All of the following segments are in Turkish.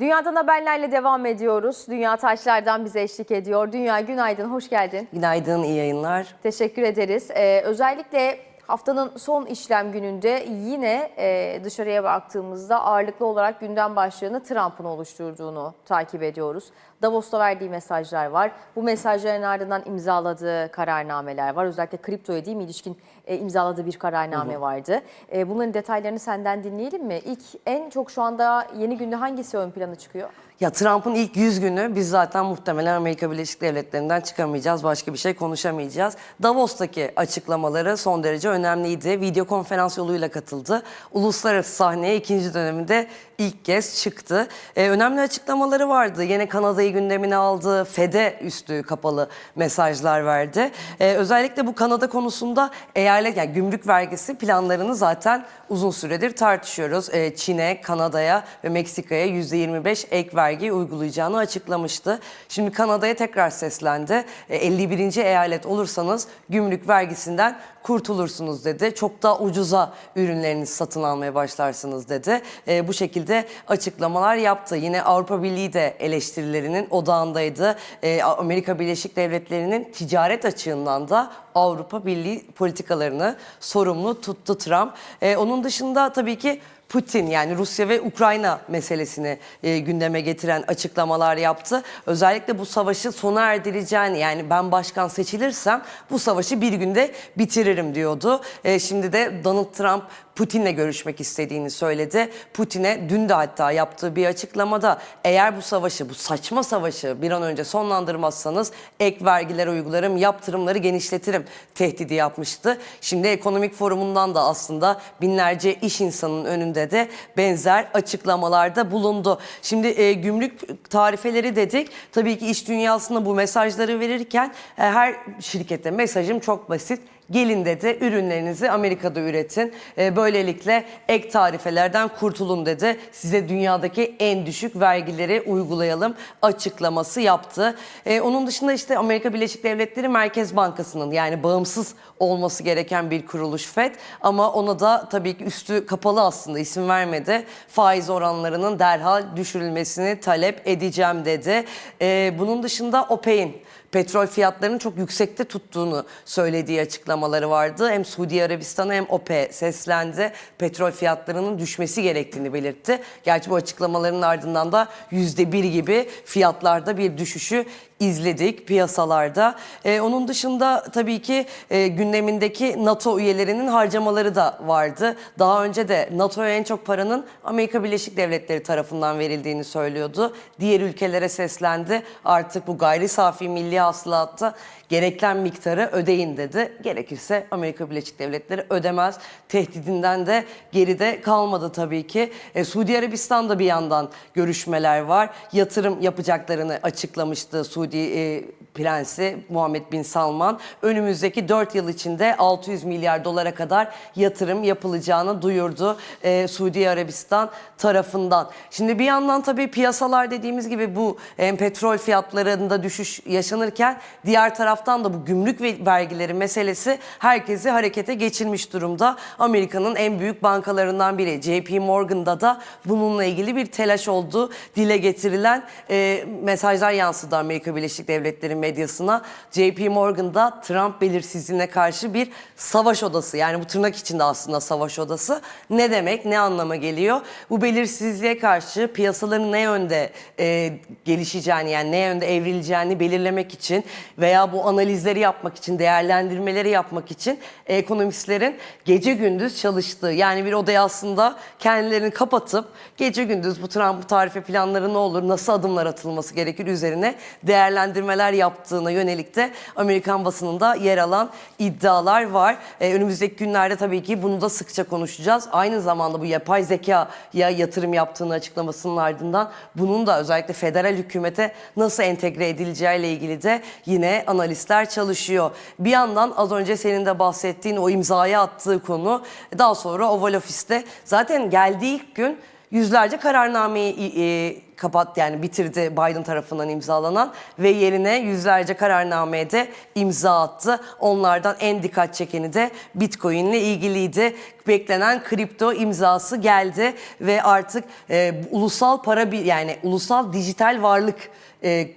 Dünyadan haberlerle devam ediyoruz. Dünya taşlardan bize eşlik ediyor. Dünya günaydın, hoş geldin. Günaydın, iyi yayınlar. Teşekkür ederiz. Ee, özellikle haftanın son işlem gününde yine e, dışarıya baktığımızda ağırlıklı olarak gündem başlığını Trump'ın oluşturduğunu takip ediyoruz. Davos'ta verdiği mesajlar var. Bu mesajların ardından imzaladığı kararnameler var. Özellikle kriptoya değil mi ilişkin e, imzaladığı bir kararname vardı. E, bunların detaylarını senden dinleyelim mi? İlk en çok şu anda yeni günde hangisi ön plana çıkıyor? Ya Trump'ın ilk 100 günü biz zaten muhtemelen Amerika Birleşik Devletleri'nden çıkamayacağız. Başka bir şey konuşamayacağız. Davos'taki açıklamaları son derece önemliydi. Video konferans yoluyla katıldı. Uluslararası sahneye ikinci döneminde ilk kez çıktı. Ee, önemli açıklamaları vardı. Yine Kanada'yı gündemine aldı. FED'e üstü kapalı mesajlar verdi. Ee, özellikle bu Kanada konusunda eyalet yani gümrük vergisi planlarını zaten uzun süredir tartışıyoruz. Ee, Çin'e, Kanada'ya ve Meksika'ya %25 ek vergi uygulayacağını açıklamıştı. Şimdi Kanada'ya tekrar seslendi. Ee, 51. eyalet olursanız gümrük vergisinden kurtulursunuz dedi. Çok daha ucuza ürünlerinizi satın almaya başlarsınız dedi. Ee, bu şekilde açıklamalar yaptı. Yine Avrupa Birliği de eleştirilerinin odağındaydı. Ee, Amerika Birleşik Devletleri'nin ticaret açığından da Avrupa Birliği politikalarını sorumlu tuttu Trump. Ee, onun dışında tabii ki Putin yani Rusya ve Ukrayna meselesini e, gündeme getiren açıklamalar yaptı. Özellikle bu savaşı sona erdireceğini yani ben başkan seçilirsem bu savaşı bir günde bitiririm diyordu. E, şimdi de Donald Trump Putin'le görüşmek istediğini söyledi. Putin'e dün de hatta yaptığı bir açıklamada eğer bu savaşı, bu saçma savaşı bir an önce sonlandırmazsanız ek vergiler uygularım, yaptırımları genişletirim tehdidi yapmıştı. Şimdi ekonomik forumundan da aslında binlerce iş insanının önünde de benzer açıklamalarda bulundu. Şimdi e, gümrük tarifeleri dedik. Tabii ki iş dünyasında bu mesajları verirken e, her şirkete mesajım çok basit. Gelin dedi ürünlerinizi Amerika'da üretin. E, böylelikle ek tarifelerden kurtulun dedi. Size dünyadaki en düşük vergileri uygulayalım açıklaması yaptı. E, onun dışında işte Amerika Birleşik Devletleri Merkez Bankası'nın yani bağımsız olması gereken bir kuruluş FED ama ona da tabii ki üstü kapalı aslında isim vermedi. Faiz oranlarının derhal düşürülmesini talep edeceğim dedi. E, bunun dışında OPEC'in petrol fiyatlarının çok yüksekte tuttuğunu söylediği açıklamaları vardı. Hem Suudi Arabistan'a hem OPEC seslendi. Petrol fiyatlarının düşmesi gerektiğini belirtti. Gerçi bu açıklamaların ardından da yüzde bir gibi fiyatlarda bir düşüşü izledik piyasalarda. Ee, onun dışında tabii ki e, gündemindeki NATO üyelerinin harcamaları da vardı. Daha önce de NATO'ya en çok paranın Amerika Birleşik Devletleri tarafından verildiğini söylüyordu. Diğer ülkelere seslendi. Artık bu gayri safi milli hasılatta gereken miktarı ödeyin dedi. Gerekirse Amerika Birleşik Devletleri ödemez. Tehdidinden de geride kalmadı tabii ki. E, Suudi Arabistan'da bir yandan görüşmeler var. Yatırım yapacaklarını açıklamıştı Suudi e, Prensi Muhammed Bin Salman. Önümüzdeki 4 yıl içinde 600 milyar dolara kadar yatırım yapılacağını duyurdu e, Suudi Arabistan tarafından. Şimdi bir yandan tabii piyasalar dediğimiz gibi bu e, petrol fiyatlarında düşüş yaşanırken diğer taraftan da bu gümrük ve vergileri meselesi herkesi harekete geçirmiş durumda. Amerika'nın en büyük bankalarından biri JP Morgan'da da bununla ilgili bir telaş olduğu dile getirilen e, mesajlar yansıdı Amerika Birleşik Devletleri medyasına. JP Morgan'da Trump belirsizliğine karşı bir savaş odası yani bu tırnak içinde aslında savaş odası. Ne demek, ne anlama geliyor? Bu belirsizliğe karşı piyasaların ne yönde e, gelişeceğini yani ne yönde evrileceğini belirlemek için veya bu analizleri yapmak için, değerlendirmeleri yapmak için ekonomistlerin gece gündüz çalıştığı yani bir odaya aslında kendilerini kapatıp gece gündüz bu Trump tarife planları ne olur, nasıl adımlar atılması gerekir üzerine değerlendirmeler yaptığına yönelik de Amerikan basınında yer alan iddialar var. Ee, önümüzdeki günlerde tabii ki bunu da sıkça konuşacağız. Aynı zamanda bu yapay zekaya yatırım yaptığını açıklamasının ardından bunun da özellikle federal hükümete nasıl entegre edileceğiyle ilgili de yine analistler çalışıyor. Bir yandan az önce senin de bahsettiğin o imzaya attığı konu daha sonra Oval Office'te zaten geldiği ilk gün yüzlerce kararnameyi e, kapat yani bitirdi Biden tarafından imzalanan ve yerine yüzlerce kararnameye de imza attı. Onlardan en dikkat çekeni de Bitcoin ile ilgiliydi. Beklenen kripto imzası geldi ve artık e, ulusal para bir yani ulusal dijital varlık e,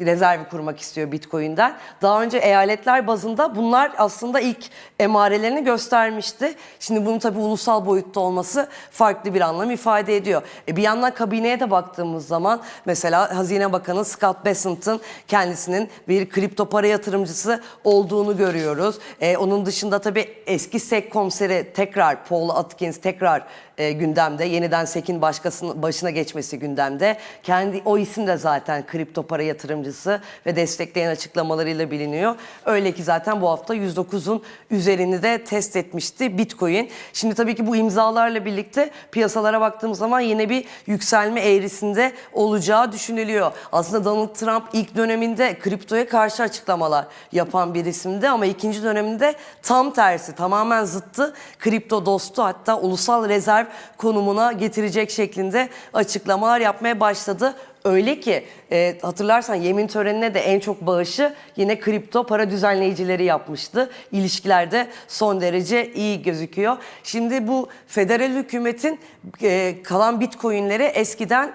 rezervi kurmak istiyor Bitcoin'den. Daha önce eyaletler bazında bunlar aslında ilk emarelerini göstermişti. Şimdi bunun tabii ulusal boyutta olması farklı bir anlam ifade ediyor. E, bir yandan kabineye de baktığımız zaman mesela Hazine Bakanı Scott Bessent'ın kendisinin bir kripto para yatırımcısı olduğunu görüyoruz. E, onun dışında tabii eski SEC komiseri tekrar Paul Atkins tekrar e, gündemde. Yeniden SEC'in başkasının başına geçmesi gündemde. Kendi o isim de zaten kripto para yatırımcısı ve destekleyen açıklamalarıyla biliniyor. Öyle ki zaten bu hafta 109'un üzerini de test etmişti Bitcoin. Şimdi tabii ki bu imzalarla birlikte piyasalara baktığımız zaman yine bir yükselme eğrisinde olacağı düşünülüyor. Aslında Donald Trump ilk döneminde kriptoya karşı açıklamalar yapan bir isimdi ama ikinci döneminde tam tersi tamamen zıttı. Kripto dostu hatta ulusal rezerv konumuna getirecek şeklinde açıklamalar yapmaya başladı. Öyle ki e, hatırlarsan yemin törenine de en çok bağışı yine kripto para düzenleyicileri yapmıştı. İlişkilerde son derece iyi gözüküyor. Şimdi bu federal hükümetin e, kalan bitcoinleri eskiden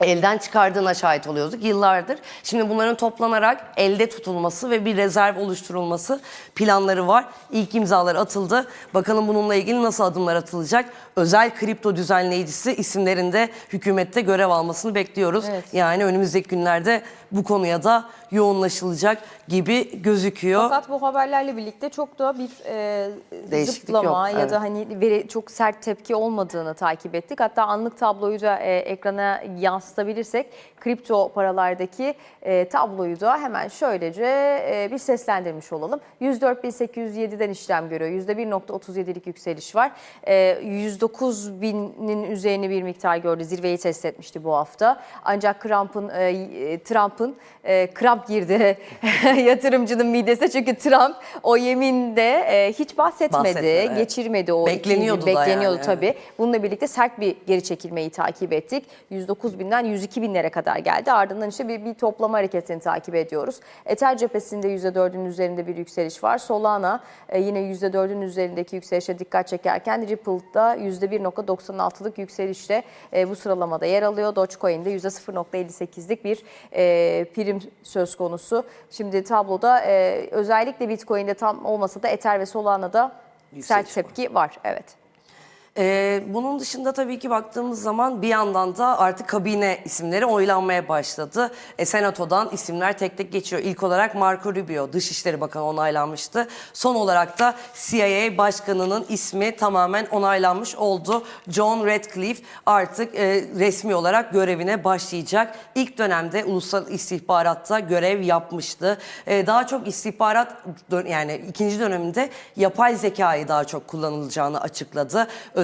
elden çıkardığına şahit oluyorduk yıllardır. Şimdi bunların toplanarak elde tutulması ve bir rezerv oluşturulması planları var. İlk imzalar atıldı. Bakalım bununla ilgili nasıl adımlar atılacak? Özel kripto düzenleyicisi isimlerinde hükümette görev almasını bekliyoruz. Evet. Yani önümüzdeki günlerde bu konuya da yoğunlaşılacak gibi gözüküyor. Fakat bu haberlerle birlikte çok da bir e, Değişiklik zıplama yok, ya evet. da hani veri, çok sert tepki olmadığını takip ettik. Hatta anlık tabloyu da e, ekrana yansıtabilirsek kripto paralardaki e, tabloyu da hemen şöylece e, bir seslendirmiş olalım. 104.807'den işlem görüyor. %1.37'lik yükseliş var. E, 109 binin üzerine bir miktar gördü. Zirveyi test etmişti bu hafta. Ancak Trump'ın e, Trump'ın e, kramp girdi yatırımcının midesine. Çünkü Trump o yeminde e, hiç bahsetmedi, Bahsetmedi, geçirmedi o Bekleniyordu da Bekleniyordu yani, tabii. Bununla birlikte sert bir geri çekilmeyi takip ettik. 109 binden 102 binlere kadar geldi. Ardından işte bir, bir toplama hareketini takip ediyoruz. Ether cephesinde %4'ün üzerinde bir yükseliş var. Solana e, yine %4'ün üzerindeki yükselişe dikkat çekerken Ripple'da %1.96'lık yükselişte e, bu sıralamada yer alıyor. Dogecoin'de %0.58'lik bir e, prim söz konusu. Şimdi tabloda e, özellikle Bitcoin'de tam olmasa da Ether ve Solana'da sert tepki var. Evet. Ee, bunun dışında tabii ki baktığımız zaman bir yandan da artık kabine isimleri oylanmaya başladı. E, Senato'dan isimler tek tek geçiyor. İlk olarak Marco Rubio, Dışişleri Bakanı onaylanmıştı. Son olarak da CIA Başkanı'nın ismi tamamen onaylanmış oldu. John Radcliffe artık e, resmi olarak görevine başlayacak. İlk dönemde ulusal istihbaratta görev yapmıştı. E, daha çok istihbarat yani ikinci döneminde yapay zekayı daha çok kullanılacağını açıkladı. Özellikle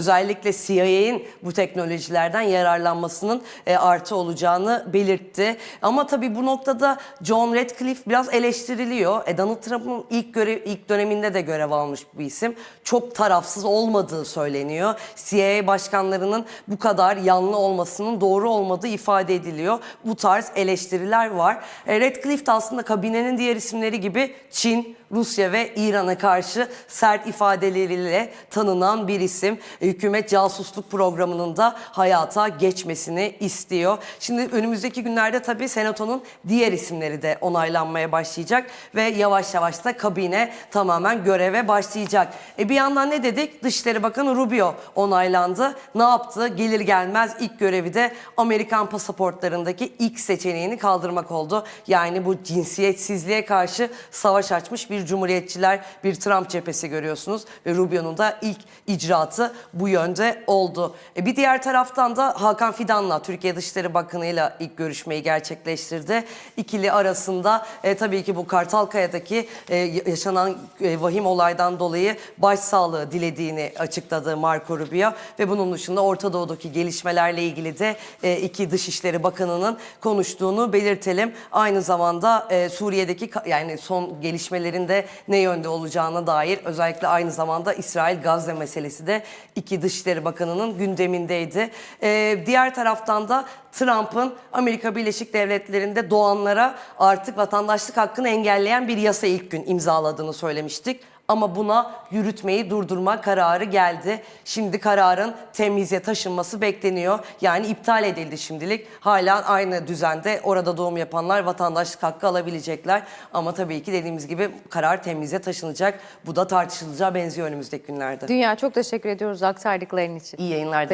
CIA'in bu teknolojilerden yararlanmasının e, artı olacağını belirtti. Ama tabii bu noktada John Radcliffe biraz eleştiriliyor. E, Donald Trump'ın ilk görev ilk döneminde de görev almış bir isim. Çok tarafsız olmadığı söyleniyor. CIA başkanlarının bu kadar yanlı olmasının doğru olmadığı ifade ediliyor. Bu tarz eleştiriler var. E, Radcliffe aslında kabinenin diğer isimleri gibi Çin, Rusya ve İran'a karşı sert ifadeleriyle tanınan bir isim. Hükümet casusluk programının da hayata geçmesini istiyor. Şimdi önümüzdeki günlerde tabii Senato'nun diğer isimleri de onaylanmaya başlayacak ve yavaş yavaş da kabine tamamen göreve başlayacak. E bir yandan ne dedik? Dışişleri Bakanı Rubio onaylandı. Ne yaptı? Gelir gelmez ilk görevi de Amerikan pasaportlarındaki ilk seçeneğini kaldırmak oldu. Yani bu cinsiyetsizliğe karşı savaş açmış bir cumhuriyetçiler, bir Trump cephesi görüyorsunuz ve Rubio'nun da ilk icraatı bu yönde oldu. E bir diğer taraftan da Hakan Fidan'la Türkiye Dışişleri Bakanı'yla ilk görüşmeyi gerçekleştirdi. İkili arasında e, tabii ki bu Kartalkaya'daki e, yaşanan e, vahim olaydan dolayı başsağlığı dilediğini açıkladı Marco Rubio ve bunun dışında Orta Doğu'daki gelişmelerle ilgili de e, iki Dışişleri Bakanı'nın konuştuğunu belirtelim. Aynı zamanda e, Suriye'deki yani son gelişmelerin de ne yönde olacağına dair özellikle aynı zamanda İsrail Gazze meselesi de iki Dışişleri Bakanı'nın gündemindeydi. Ee, diğer taraftan da Trump'ın Amerika Birleşik Devletleri'nde doğanlara artık vatandaşlık hakkını engelleyen bir yasa ilk gün imzaladığını söylemiştik. Ama buna yürütmeyi durdurma kararı geldi. Şimdi kararın temyize taşınması bekleniyor. Yani iptal edildi şimdilik. Hala aynı düzende orada doğum yapanlar vatandaşlık hakkı alabilecekler. Ama tabii ki dediğimiz gibi karar temyize taşınacak. Bu da tartışılacağı benziyor önümüzdeki günlerde. Dünya çok teşekkür ediyoruz aktardıkların için. İyi yayınlar dilerim.